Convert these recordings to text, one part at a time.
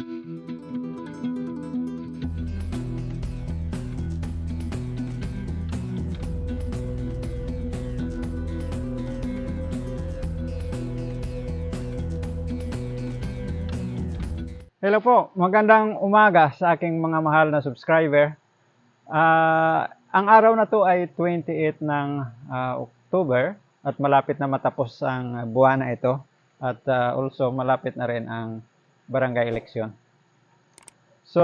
Hello po, magandang umaga sa aking mga mahal na subscriber. Ah, ang araw na to ay 28 ng ah, October at malapit na matapos ang buwan na ito at ah, also malapit na rin ang barangay election. So,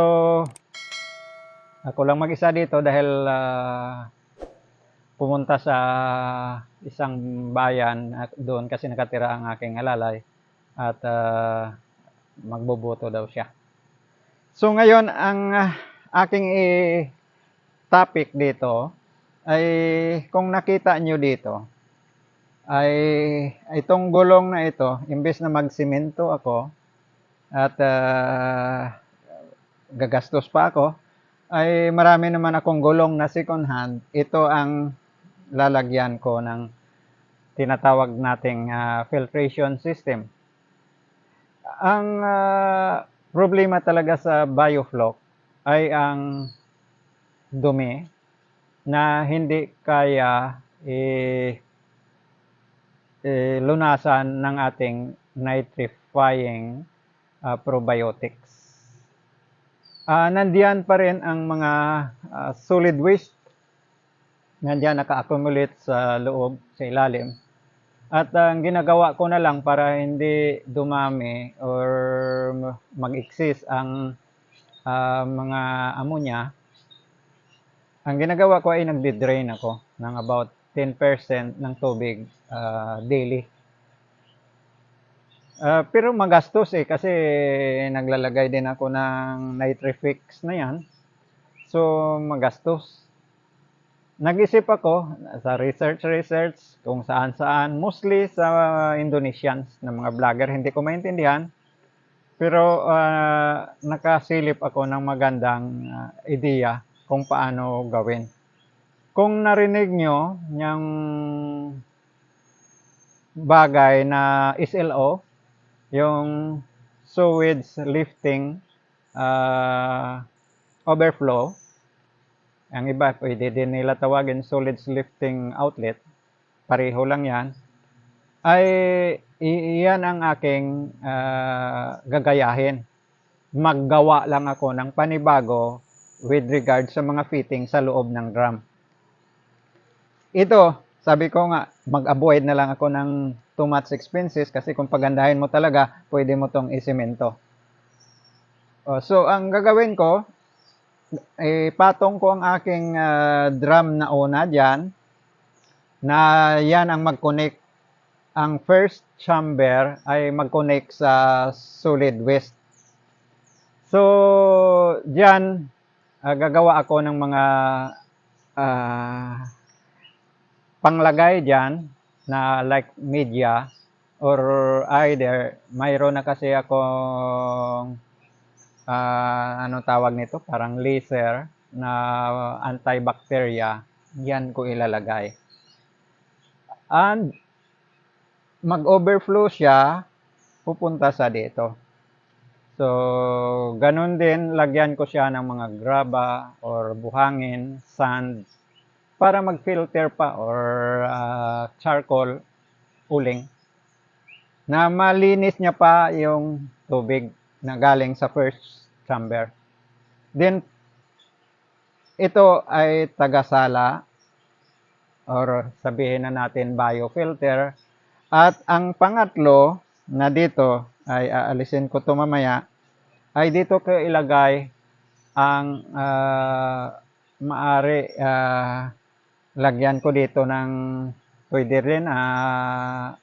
ako lang mag-isa dito dahil ah, pumunta sa isang bayan doon kasi nakatira ang aking alalay at ah, magboboto daw siya. So ngayon ang ah, aking i- topic dito ay kung nakita nyo dito ay itong gulong na ito imbes na magsimento ako at ah, gagastos pa ako ay marami naman akong gulong na second hand. Ito ang lalagyan ko ng tinatawag nating ah, filtration system. Ang ah, problema talaga sa biofloc ay ang dumi na hindi kaya i eh, lunasan ng ating nitrifying ah, probiotics. Ah, nandiyan pa rin ang mga ah, solid waste. Nandiyan naka-accumulate sa loob, sa ilalim. At ang ginagawa ko na lang para hindi dumami or mag-exist ang ah, mga ammonia, ang ginagawa ko ay nagdi-drain ako ng about 10% ng tubig ah, daily. Ah, pero magastos eh kasi naglalagay din ako ng nitrifix na yan. So magastos. Nag-isip ako sa research research kung saan saan. Mostly sa Indonesians na mga vlogger hindi ko maintindihan. Pero ah, nakasilip ako ng magandang ah, ideya kung paano gawin. Kung narinig nyo yung bagay na SLO yung sewage lifting ah, overflow ang iba, pwede din nila tawagin solid lifting outlet. Pareho lang yan. Ay, iyan ang aking ah, gagayahin. Maggawa lang ako ng panibago with regard sa mga fitting sa loob ng drum. Ito, sabi ko nga, mag-avoid na lang ako ng too much expenses kasi kung pagandahin mo talaga, pwede mo tong isemento. Oh, so, ang gagawin ko, eh, patong ko ang aking ah, drum na una dyan na yan ang mag-connect. Ang first chamber ay mag-connect sa solid waste. So dyan ah, gagawa ako ng mga ah, panglagay dyan na like media or either mayroon na kasi akong ah ano tawag nito? Parang laser na antibacteria. Yan ko ilalagay. And mag-overflow siya, pupunta sa dito. So, ganun din, lagyan ko siya ng mga graba or buhangin, sand, para mag-filter pa or ah, charcoal, uling, na malinis niya pa yung tubig na galing sa first chamber. Then, ito ay tagasala or sabihin na natin biofilter. At ang pangatlo na dito ay aalisin ko to mamaya ay dito ko ilagay ang ah, maari ah, lagyan ko dito ng pwede rin ah,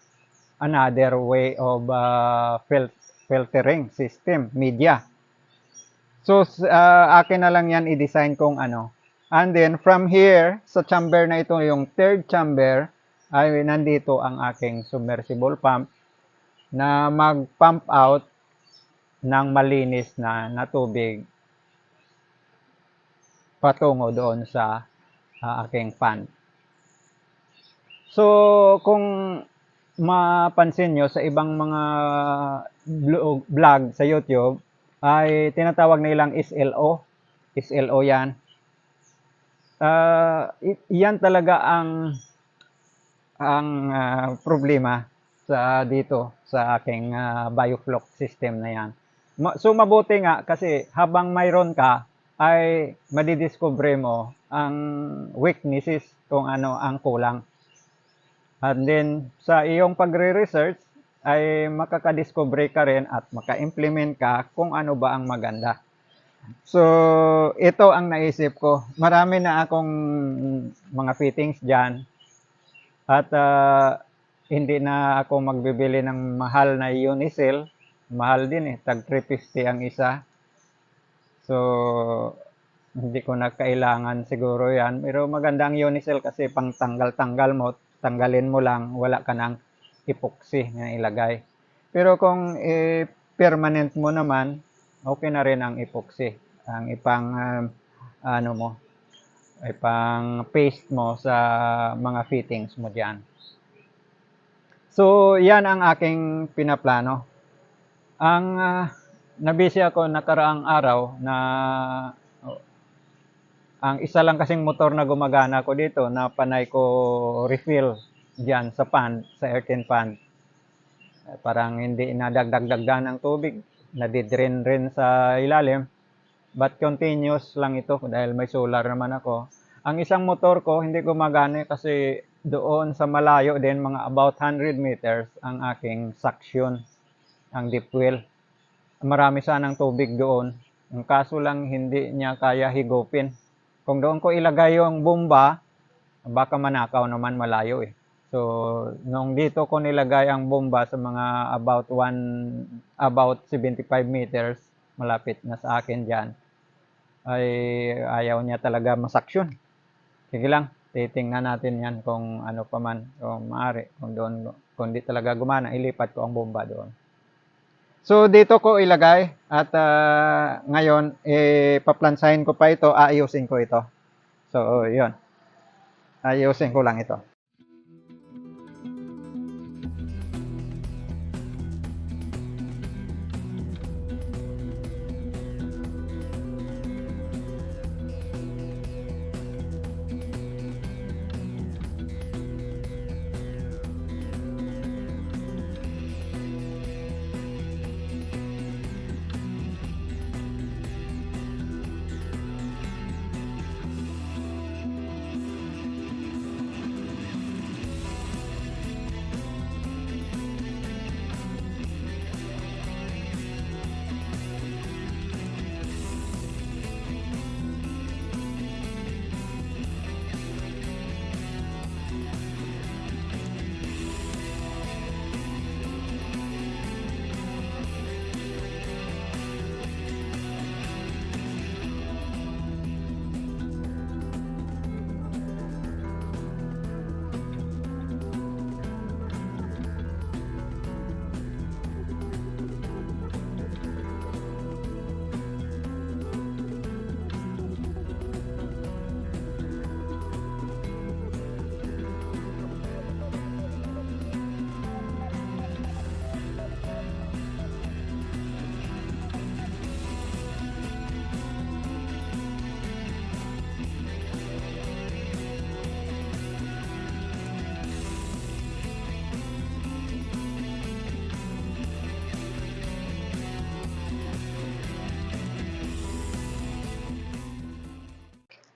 another way of ah, fil- filtering system, media. So, ah, akin na lang yan i-design kung ano. And then, from here, sa chamber na ito, yung third chamber, ay nandito ang aking submersible pump na mag-pump out ng malinis na, na tubig patungo doon sa ah, aking pan. So, kung mapansin nyo sa ibang mga vlog, sa YouTube, ay tinatawag nilang SLO. SLO yan. I- yan talaga ang ang ah, problema sa dito sa aking ah, biofloc system na yan. So mabuti nga kasi habang mayroon ka ay madidiscover mo ang weaknesses kung ano ang kulang. And then sa iyong pagre-research ay makakadiscover ka rin at maka-implement ka kung ano ba ang maganda. So, ito ang naisip ko. Marami na akong mga fittings dyan. At ah, hindi na ako magbibili ng mahal na Unicell. Mahal din eh. Tag 350 ang isa. So, hindi ko na kailangan siguro yan. Pero maganda ang Unicell kasi pang tanggal-tanggal mo, tanggalin mo lang, wala ka ng epoxy na ilagay. Pero kung eh, permanent mo naman, okay na rin ang epoxy. Ang ipang um, ano mo, ipang paste mo sa mga fittings mo diyan. So, yan ang aking pinaplano. Ang uh, nabisi ako nakaraang araw na oh, ang isa lang kasing motor na gumagana ko dito na panay ko refill diyan sa pan, sa earthen pan. Eh, Parang hindi nadagdag-dagdagan ng tubig, nadidrain rin sa ilalim. But continuous lang ito dahil may solar naman ako. Ang isang motor ko hindi gumagana kasi doon sa malayo din mga about 100 meters ang aking suction, ang deep well. Marami sanang tubig doon. Ang kaso lang hindi niya kaya higupin. Kung doon ko ilagay yung bomba, baka manakaw naman malayo eh. So, nung dito ko nilagay ang bomba sa mga about one, about 75 meters, malapit na sa akin dyan, ay ayaw niya talaga masaksyon. Sige lang, titingnan natin yan kung ano pa man, kung maaari, kung doon, kung di talaga gumana, ilipat ko ang bomba doon. So, dito ko ilagay at ah, ngayon, eh, paplansahin ko pa ito, aayusin ko ito. So, yun. Ayusin ko lang ito.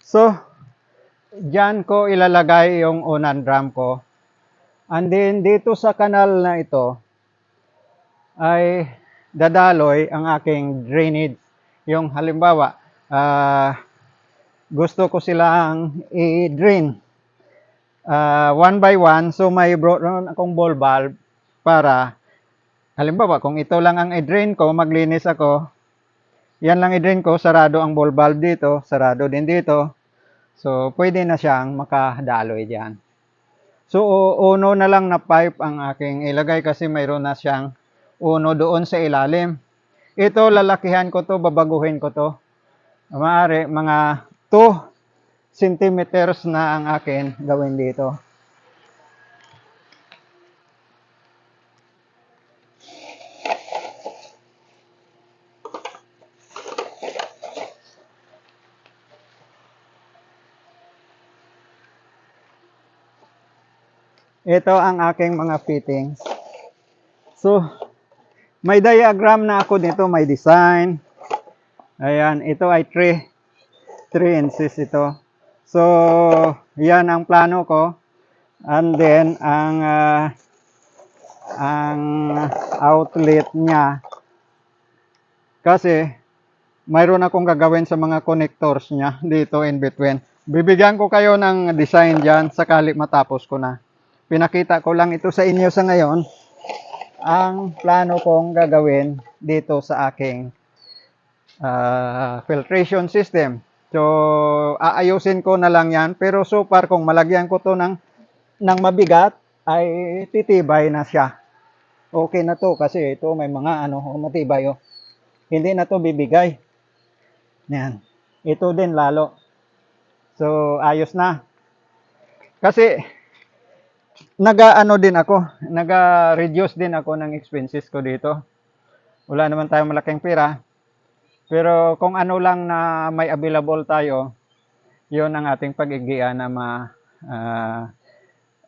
So, dyan ko ilalagay yung unang drum ko. And then, dito sa kanal na ito, ay dadaloy ang aking drainage. Yung halimbawa, ah, gusto ko silang i-drain ah, one by one. So, may brought akong ball valve para, halimbawa, kung ito lang ang i-drain ko, maglinis ako, yan lang i-drain ko, sarado ang ball valve dito, sarado din dito. So, pwede na siyang makadaloy dyan. So, uno na lang na pipe ang aking ilagay kasi mayroon na siyang uno doon sa ilalim. Ito, lalakihan ko to, babaguhin ko to. Maaari, mga 2 centimeters na ang akin gawin dito. Ito ang aking mga fittings. So, may diagram na ako dito, may design. Ayan, ito ay 3 3 inches ito. So, yan ang plano ko. And then, ang ah, ang outlet niya kasi mayroon akong gagawin sa mga connectors niya dito in between. Bibigyan ko kayo ng design dyan sakali matapos ko na. Pinakita ko lang ito sa inyo sa ngayon ang plano kong gagawin dito sa aking ah, filtration system. So, aayusin ko na lang yan. Pero so far, kung malagyan ko to ng, ng mabigat, ay titibay na siya. Okay na to kasi ito may mga ano, oh, matibay oh. Hindi na to bibigay. Yan. Ito din lalo. So, ayos na. Kasi, naga-ano din ako, naga-reduce din ako ng expenses ko dito. Wala naman tayong malaking pera. Pero kung ano lang na may available tayo, yun ang ating pag-igian na ma, ah,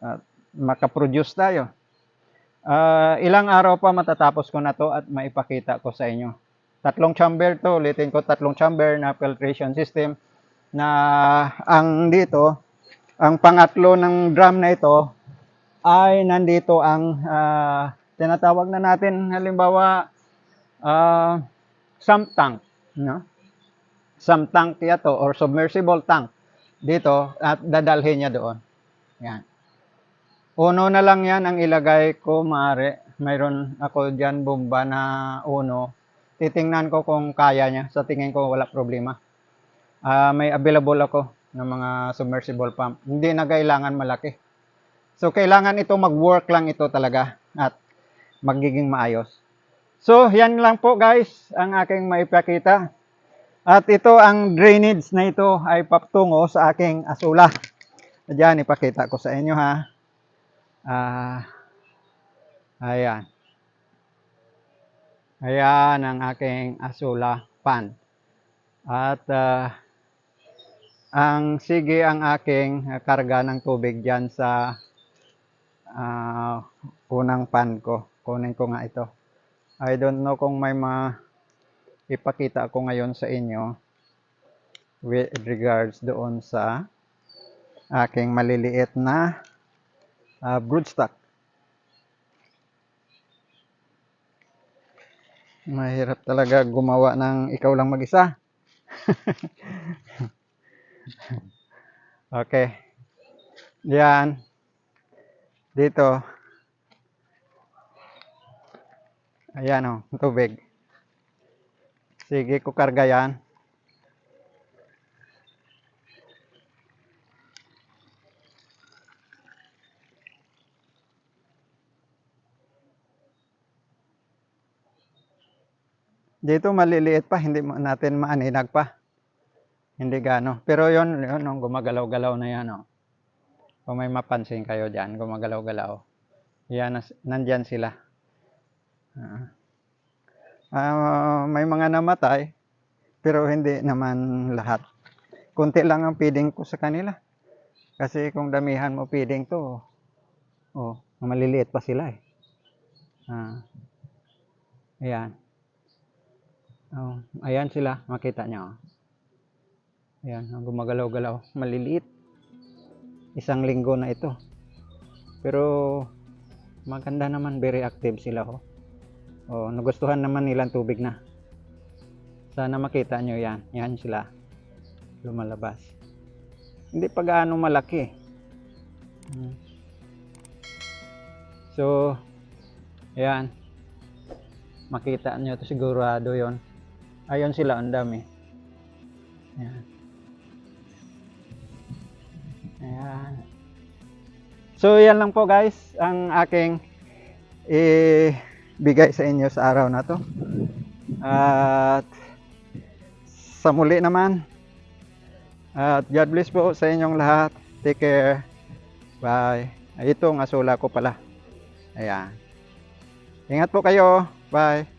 ah, makaproduce tayo. Ah, ilang araw pa matatapos ko na to at maipakita ko sa inyo. Tatlong chamber to, ulitin ko tatlong chamber na filtration system na ang dito, ang pangatlo ng drum na ito ay nandito ang ah, tinatawag na natin halimbawa ah, sump tank, no? Sump tank kaya to or submersible tank dito at dadalhin niya doon. Yan. Uno na lang yan ang ilagay ko, maaari. Mayroon ako dyan bomba na uno. Titingnan ko kung kaya niya. Sa tingin ko wala problema. Ah, may available ako ng mga submersible pump. Hindi na kailangan malaki. So, kailangan ito mag-work lang ito talaga at magiging maayos. So, yan lang po guys ang aking maipakita. At ito ang drainage na ito ay patungo sa aking asula. Diyan, ipakita ko sa inyo ha. Ah, ayan. Ayan ang aking asula pan. At ah, ang sige ang aking karga ng tubig diyan sa ah, unang pan ko. Kunin ko nga ito. I don't know kung may ma ipakita ako ngayon sa inyo with regards doon sa aking maliliit na uh, broodstock. Mahirap talaga gumawa ng ikaw lang mag-isa. okay. Yan. Dito. Ayan o, oh, tubig. Sige, kukarga yan. Dito maliliit pa, hindi natin maaninag pa. Hindi gano. Pero yon yon oh, gumagalaw-galaw na yan. Oh. Kung may mapansin kayo dyan, gumagalaw-galaw. Yan, nandyan sila. Ah. Ah, may mga namatay, pero hindi naman lahat. Kunti lang ang feeding ko sa kanila. Kasi kung damihan mo feeding to, oh, maliliit pa sila eh. Ah. Ayan. Oh, ayan sila, makita niyo. oh. Ayan, gumagalaw-galaw, maliliit. Isang linggo na ito. Pero maganda naman, very active sila oh. Oh, nagustuhan naman nilang tubig na. Sana makita nyo yan. Yan sila. Lumalabas. Hindi pa gaano malaki. Hmm. So, yan. Makita nyo to sigurado yon. Ayun sila, ang dami. Yan. So, yan lang po guys, ang aking eh, bigay sa inyo sa araw na to. At sa muli naman, at God bless po sa inyong lahat. Take care. Bye. Ay, ito ang asula ko pala. Ayan. Ingat po kayo. Bye.